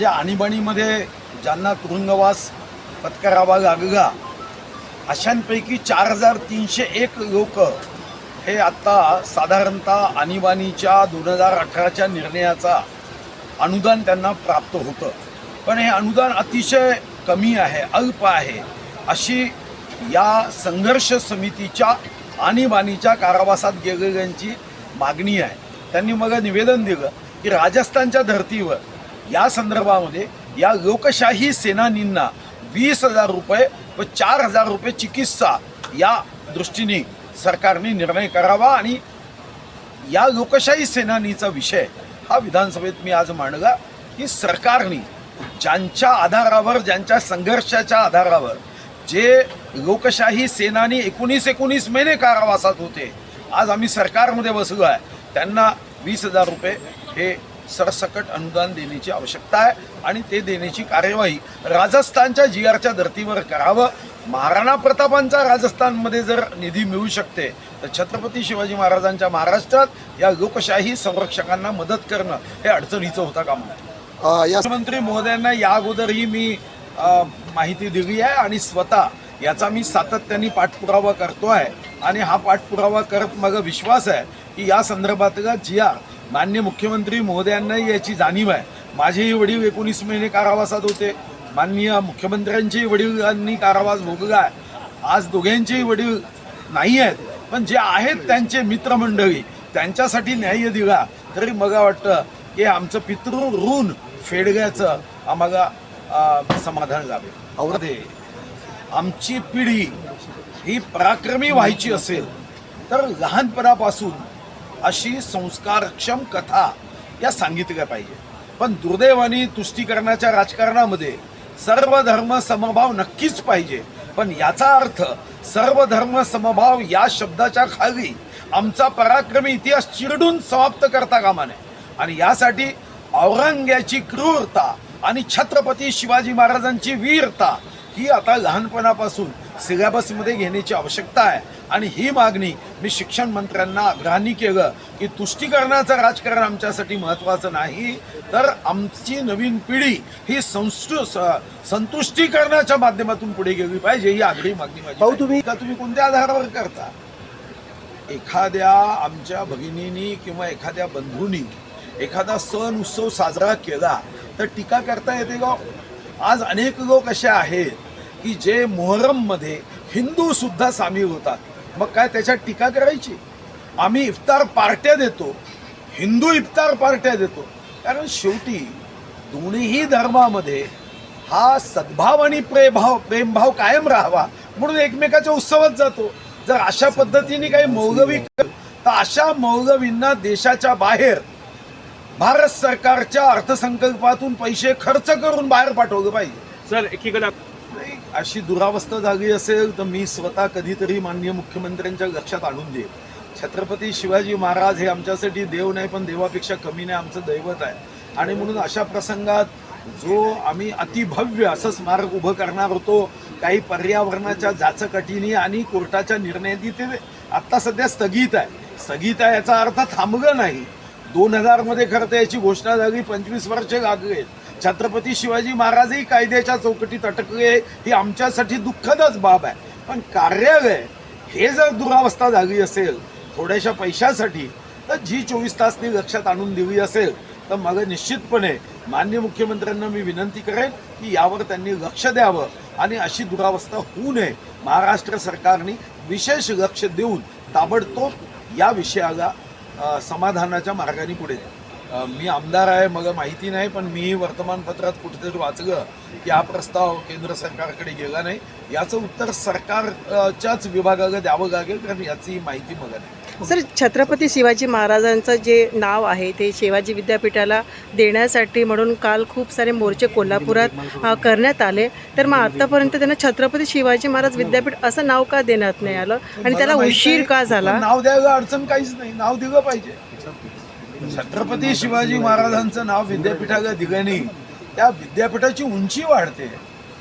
म्हणजे आणीबाणीमध्ये ज्यांना तुरुंगवास पत्करावा लागला अशांपैकी चार हजार तीनशे एक लोक हे आत्ता साधारणतः आणीबाणीच्या दोन हजार अठराच्या निर्णयाचा अनुदान त्यांना प्राप्त होतं. पण हे अनुदान अतिशय कमी आहे अल्प आहे. अशी या संघर्ष समितीच्या आणीबाणीच्या कारावासात गेलेल्यांची मागणी आहे. त्यांनी मग निवेदन दिलं की राजस्थानच्या धर्तीवर या संदर्भामध्ये या लोकशाही सेनानींना वीस हजार रुपये व चार हजार रुपये चिकित्सा या दृष्टीने सरकारने निर्णय करावा आणि या लोकशाही सेनानीचा विषय हा विधानसभेत मी आज मांडला की सरकारने ज्यांच्या आधारावर ज्यांच्या संघर्षाच्या आधारावर जे लोकशाही सेनानी एकोणीस एकोणीस महिने कारावासात होते आज आम्ही सरकारमध्ये बसलो आहे त्यांना वीस हजार रुपये हे सरसकट अनुदान देण्याची आवश्यकता आहे आणि ते देण्याची कार्यवाही राजस्थानच्या जी आरच्या धर्तीवर करावं. महाराणा प्रतापांचा राजस्थानमध्ये जर निधी मिळू शकते तर छत्रपती शिवाजी महाराजांच्या महाराष्ट्रात या लोकशाही संरक्षकांना मदत करणं हे अडचणीचं होता कामा या मुख्यमंत्री महोदयांना या अगोदरही मी माहिती दिली आहे आणि स्वतः याचा मी सातत्याने पाठपुरावा करतो आहे आणि हा पाठपुरावा करत मग विश्वास आहे की या संदर्भातला जी आर मान्य मुख्यमंत्री महोदयांनाही याची जाणीव आहे. माझेही वडील एकोणीस महिने कारावासात होते. माननीय मुख्यमंत्र्यांचेही वडिलांनी कारावास भोगला आहे. आज दोघांचेही वडील नाही आहेत पण जे आहेत त्यांचे मित्रमंडळी त्यांच्यासाठी न्याय दिला. तरी मला वाटतं की आमचं पितृ ऋण फेडग्याचं आम्हाला समाधान लाभेल. अवधे आमची पिढी ही पराक्रमी व्हायची असेल तर लहानपणापासून अशी संस्कारक्षम कथा या सांगितल्या पाहिजे. पण दुर्दैवाने तुष्टीकरणाच्या राजकारणामध्ये सर्व धर्म समभाव नक्कीच पाहिजे. पण याचा अर्थ सर्व धर्म समभाव या शब्दाच्या खाली आमचा पराक्रमी इतिहास चिरडून समाप्त करता कामा नये. आणि यासाठी औरंग्याची क्रूरता आणि छत्रपती शिवाजी महाराजांची वीरता ही आता लहानपणापासून सिलेबसमध्ये घेण्याची आवश्यकता आहे. आणि ही मागणी मी शिक्षण मंत्र्यांना आग्रहाने केलं की तुष्टीकरणाचं राजकारण आमच्यासाठी महत्त्वाचं नाही तर आमची नवीन पिढी ही संस्तु संतुष्टीकरणाच्या माध्यमातून पुढे गेली पाहिजे ही आग्रही मागणी माझी भाऊ. तुम्ही- का तुम्ही कोणत्या आधारावर करता? एखाद्या आमच्या भगिनीनी किंवा एखाद्या बंधूंनी एखादा सण उत्सव साजरा केला तर टीका करता येते का? आज अनेक लोक असे आहेत की जे मोहरममध्ये हिंदूसुद्धा सामील होतात. मग काय त्याच्यात टीका करायची? आम्ही इफ्तार पार्ट्या देतो. हिंदू इफ्तार पार्ट्या देतो. कारण शेवटी दोन्हीही धर्मामध्ये हा सद्भाव आणि प्रेमभाव प्रेमभाव कायम राहावा म्हणून एकमेकाच्या उत्सवात जातो. जर अशा पद्धतीने काही मौलवी तर अशा मौलवींना देशाच्या बाहेर भारत सरकारच्या अर्थसंकल्पातून पैसे खर्च करून बाहेर पाठवलं पाहिजे. सर एकीकडे अशी दुरावस्था झाली असेल तर मी स्वतः कधीतरी माननीय मुख्यमंत्र्यांच्या लक्षात आणून देईल. छत्रपती शिवाजी महाराज हे आमच्यासाठी देव नाही पण देवापेक्षा कमी नाही आमचं दैवत आहे. आणि म्हणून अशा प्रसंगात जो आम्ही अतिभव्य असं स्मारक उभं करणार होतो काही पर्यावरणाच्या जाचकटीने आणि कोर्टाच्या निर्णयाने ते आत्ता सध्या स्थगित आहे. स्थगित आहे याचा अर्थ थांबलं नाही. दोन हजारमध्ये खरं तर याची घोषणा झाली पंचवीस वर्षे लागले. छत्रपती शिवाजी महाराजही कायद्याच्या चौकटीत अटकले. ही आमच्यासाठी दुःखदच बाब आहे. पण कार्यालय हे जर दुरावस्था झाली असेल थोड्याशा पैशासाठी तर जी चोवीस तासनी लक्षात आणून दिली असेल तर मला निश्चितपणे मान्य मुख्यमंत्र्यांना मी विनंती करेन की यावर त्यांनी लक्ष द्यावं आणि अशी दुरावस्था होऊ नये. महाराष्ट्र सरकारने विशेष लक्ष देऊन ताबडतोब या विषयाला समाधानाच्या मार्गाने पुढे द्या मी आमदार आहे मला माहिती नाही पण मी वर्तमानपत्रात कुठेतरी वाचलं की हा प्रस्ताव केंद्र सरकारकडे गेला नाही. याचं उत्तर सरकारच्याच विभागाला द्यावं लागेल कारण याची माहिती मला नाही. सर छत्रपती शिवाजी महाराजांचं जे नाव आहे ते शिवाजी विद्यापीठाला देण्यासाठी म्हणून काल खूप सारे मोर्चे कोल्हापुरात करण्यात आले. तर मग आतापर्यंत त्यांना छत्रपती शिवाजी महाराज विद्यापीठ असं नाव का देण्यात नाही आलं? आणि त्याला उशीर का झाला? नाव द्यायला अडचण काहीच नाही. नाव दिलं पाहिजे. छत्रपती शिवाजी महाराजांचं नाव विद्यापीठाला दिल्याने त्या विद्यापीठाची उंची वाढते.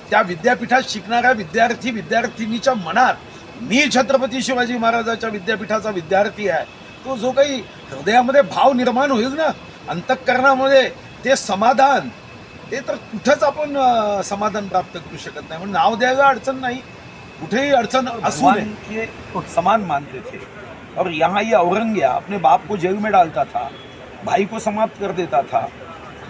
त्या विद्यापीठात शिकणाऱ्या विद्यार्थी विद्यार्थिनीच्या मनात मी छत्रपती शिवाजी महाराजाच्या विद्यापीठाचा विद्यार्थी आहे. तो जो काही हृदयामध्ये भाव निर्माण होईल ना अंतःकरणामध्ये ते समाधान ते तर कुठंच आपण समाधान प्राप्त करू शकत नाही. म्हणून नाव द्यायला अडचण नाही. कुठेही अडचण असून के समान मानते थे. और यहाँ ये औरंगिया अपने बाप को जेल में डालता था. भाई को समाप्त कर देता था।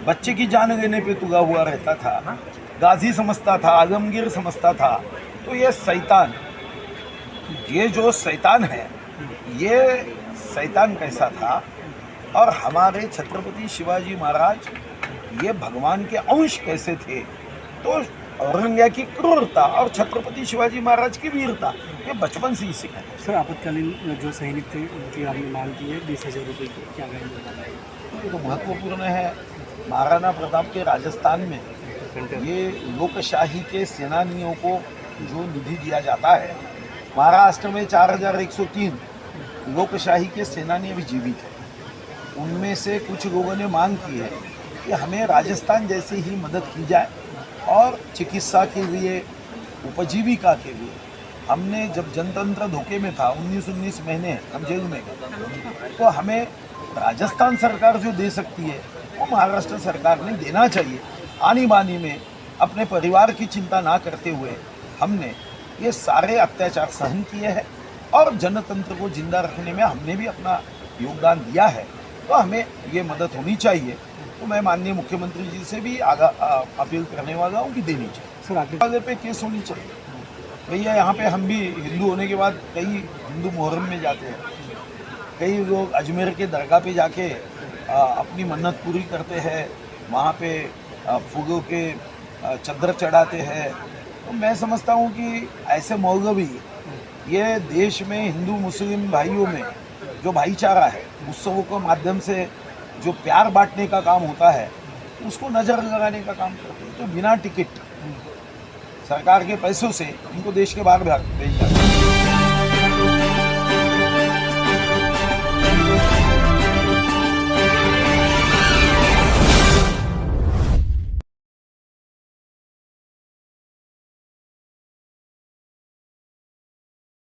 बच्चे की जान लेने पे तुगा हुआ रहता था। गाजी समझता था आलमगीर समझता था। तो ये शैतान, ये जो शैतान है, ये शैतान कैसा था? और हमारे छत्रपति शिवाजी महाराज, ये भगवान के अंश कैसे थे? तो औरंगिया की क्रूरता और छत्रपति शिवाजी महाराज की वीरता ये बचपन से ही सीखा है। सर आपत्कालीन जो सैनिक थे उनकी आपने मांग की है बीस हज़ार रुपये की क्या कहेंगे ये तो महत्वपूर्ण है महाराणा प्रताप के राजस्थान में ये लोकशाही के सेनानियों को जो निधि दिया जाता है महाराष्ट्र में चार हज़ार एक सौ तीन लोकशाही के सेनानी अभी जीवित हैं। उनमें से कुछ लोगों ने मांग की है कि हमें राजस्थान जैसे ही मदद की जाए और चिकित्सा के लिए, उपजीविका के लिए। हमने जब जनतंत्र धोखे में था, उन्नीस उन्नीस महीने, हम जेल में गए। तो हमें राजस्थान सरकार जो दे सकती है, वो महाराष्ट्र सरकार ने देना चाहिए। आनी बानी में अपने परिवार की चिंता ना करते हुए हमने ये सारे अत्याचार सहन किए हैं और जनतंत्र को ज़िंदा रखने में हमने भी अपना योगदान दिया है। तो हमें ये मदद होनी चाहिए। तो मैं माननीय मुख्यमंत्री जी से भी आगा अपील करने वाला हूँ कि देनी चाहिए। सर पे केस होनी चाहिए। भैया यहाँ पे हम भी हिंदू होने के बाद कई हिंदू मुहर्रम में जाते हैं। कई लोग अजमेर के दरगाह पे जाके आ, अपनी मन्नत पूरी करते हैं। वहाँ पे फूलों के चदर चढ़ाते हैं। तो मैं समझता हूँ कि ऐसे मौलवी ये देश में हिंदू मुस्लिम भाइयों में जो भाईचारा है उत्सवों के माध्यम से जो प्यार बांटने का काम होता है उसको नज़र लगाने का काम करते हैं। तो बिना टिकट सरकार के पैसों से इनको देश के बाहर भेज जाते हैं।